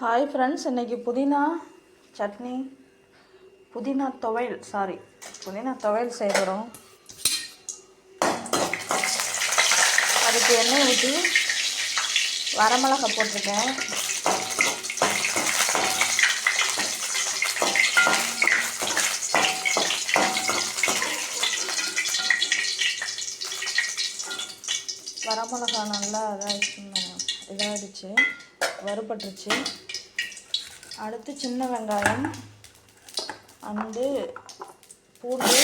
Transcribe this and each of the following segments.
Hi friends இன்னைக்கு புதினா சட்னி புதினா துவையல் சாரி புதினா துவையல் செய்கிறோம் அதுக்கு எண்ணெய் ஊற்றி வரமிளகா போட்டிருக்கேன். வரமிளகா நல்லா இதாகிடுச்சு இதாகிடுச்சு வறுபட்டுருச்சு. அடுத்து சின்ன வெங்காயம் வந்து பூண்டு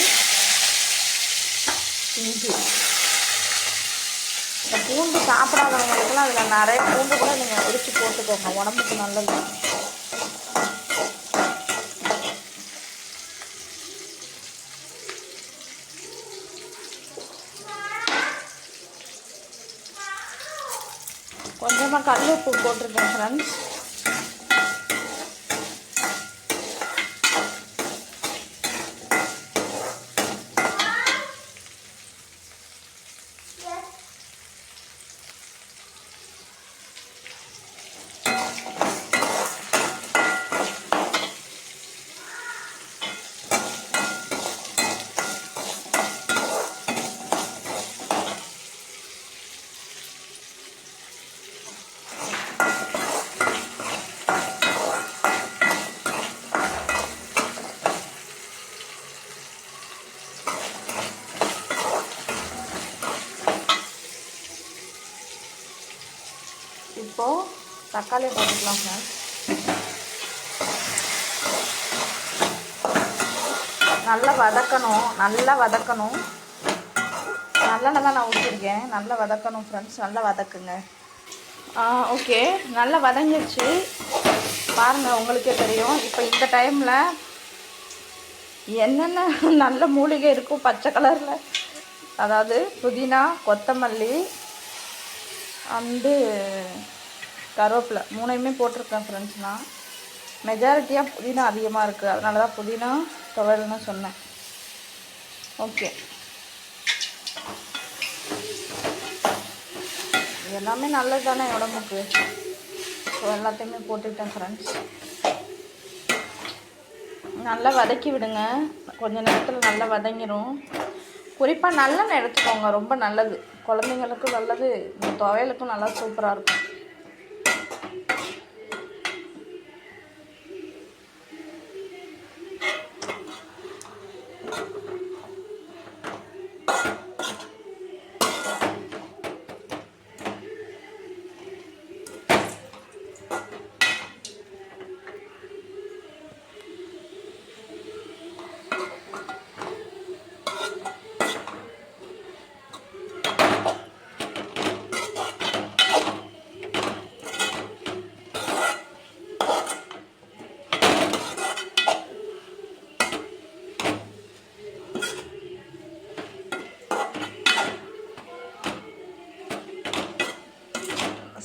இஞ்சி. இந்த பூண்டு சாப்பிடாதவங்களுக்குலாம் அதில் நிறைய பூண்டு கூட நீங்கள் உரிச்சு போட்டுக்கோங்க. உடம்புக்கு நல்லது. கொஞ்சமாக கல் போட்டிருக்கேன் ஃப்ரெண்ட்ஸ் தக்காளியை போட்டுக்கலாம் சார் நல்லா வதக்கணும் நல்லா வதக்கணும். நல்லெண்ணெய் தான் நான் ஊற்றிருக்கேன் நல்லா வதக்கணும் ஃப்ரெண்ட்ஸ் நல்லா வதக்குங்க. ஓகே நல்லா வதங்கிடுச்சு. பாருங்கள் உங்களுக்கே தெரியும். இப்போ இந்த டைமில் என்னென்ன நல்ல மூலிகை இருக்கும் பச்சை கலரில் அதாவது புதினா கொத்தமல்லி வந்து கருவேப்பிலை. மூணையுமே போட்டிருக்கேன் ஃப்ரெண்ட்ஸ் நான் மெஜாரிட்டியாக புதினா அதிகமாக இருக்குது அதனால தான் புதினா துவையல்னு சொன்னேன். ஓகே எல்லாமே நல்லது தானே உடம்புக்கு? ஸோ எல்லாத்தையுமே போட்டுக்கிட்டேன் ஃப்ரெண்ட்ஸ் நல்லா வதக்கி விடுங்க. கொஞ்ச நேரத்தில் நல்லா வதங்கிடும் குறிப்பாக நல்லெண்ணெய் எடுத்துக்கோங்க. ரொம்ப நல்லது. குழந்தைங்களுக்கும் நல்லது. இந்த துவையலுக்கும் நல்லா சூப்பராக இருக்கும்.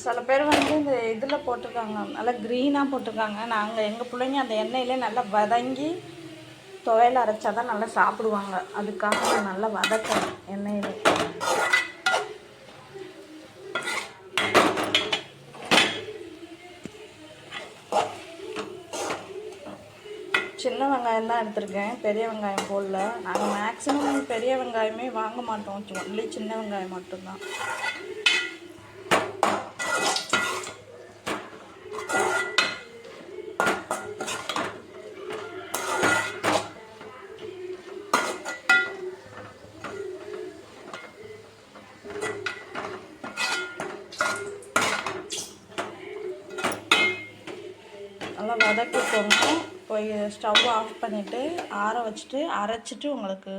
சில பேர் வந்து இந்த இதில் போட்டிருக்காங்க. நல்லா க்ரீனாக போட்டிருக்காங்க. நாங்கள் எங்கள் பிள்ளைங்க அந்த எண்ணெயிலே நல்லா வதங்கி துவையல் அரைச்சா தான் நல்லா சாப்பிடுவாங்க. அதுக்காக நான் நல்லா வதக்கிறேன் எண்ணெயில். சின்ன வெங்காயம் தான் எடுத்திருக்கேன். பெரிய வெங்காயம் போடல. நாங்கள் மேக்ஸிமம் பெரிய வெங்காயமே வாங்க மாட்டோம். ஒன்லி சின்ன வெங்காயம் மட்டும்தான். நல்லா வதக்கிக்கோங்க போய் ஸ்டவ் ஆஃப் பண்ணிவிட்டு ஆற வச்சுட்டு அரைச்சிட்டு உங்களுக்கு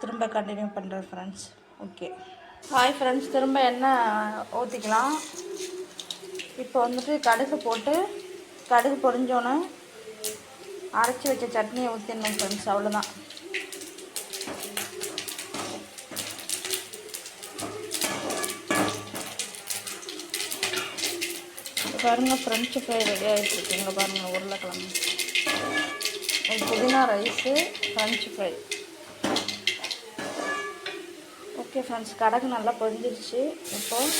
திரும்ப கண்டினியூ பண்ணுறேன் ஃப்ரெண்ட்ஸ் ஓகே ஹாய் ஃப்ரெண்ட்ஸ் திரும்ப எண்ணெய் ஊற்றிக்கலாம் இப்போ வந்துட்டு கடுகு போட்டு கடுகு பொரிஞ்சோன்னு அரைச்சி வச்ச சட்னியை ஊற்றிடணும் ஃப்ரெண்ட்ஸ் அவ்வளோதான் பாருங்கள் ஃப்ரெஞ்சு ஃப்ரை ரெடி ஆகிட்டுருக்கு இங்கே பாருங்கள் உருளைக்கிழங்கு. புதினா rice French fry okay friends கடகு நல்லா பொரிஞ்சிருச்சு. இப்போது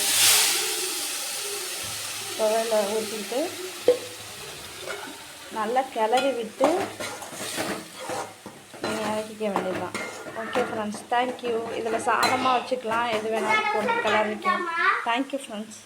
துவையில் ஊற்றிட்டு நல்லா கிளறி விட்டு நீங்கள் இறக்கிக்க வேண்டியதுதான். ஓகே ஃப்ரெண்ட்ஸ் தேங்க்யூ இதில் சாதமாக வச்சுக்கலாம். எது வேணாலும் போட்டு கிளறிக்கலாம். Thank you friends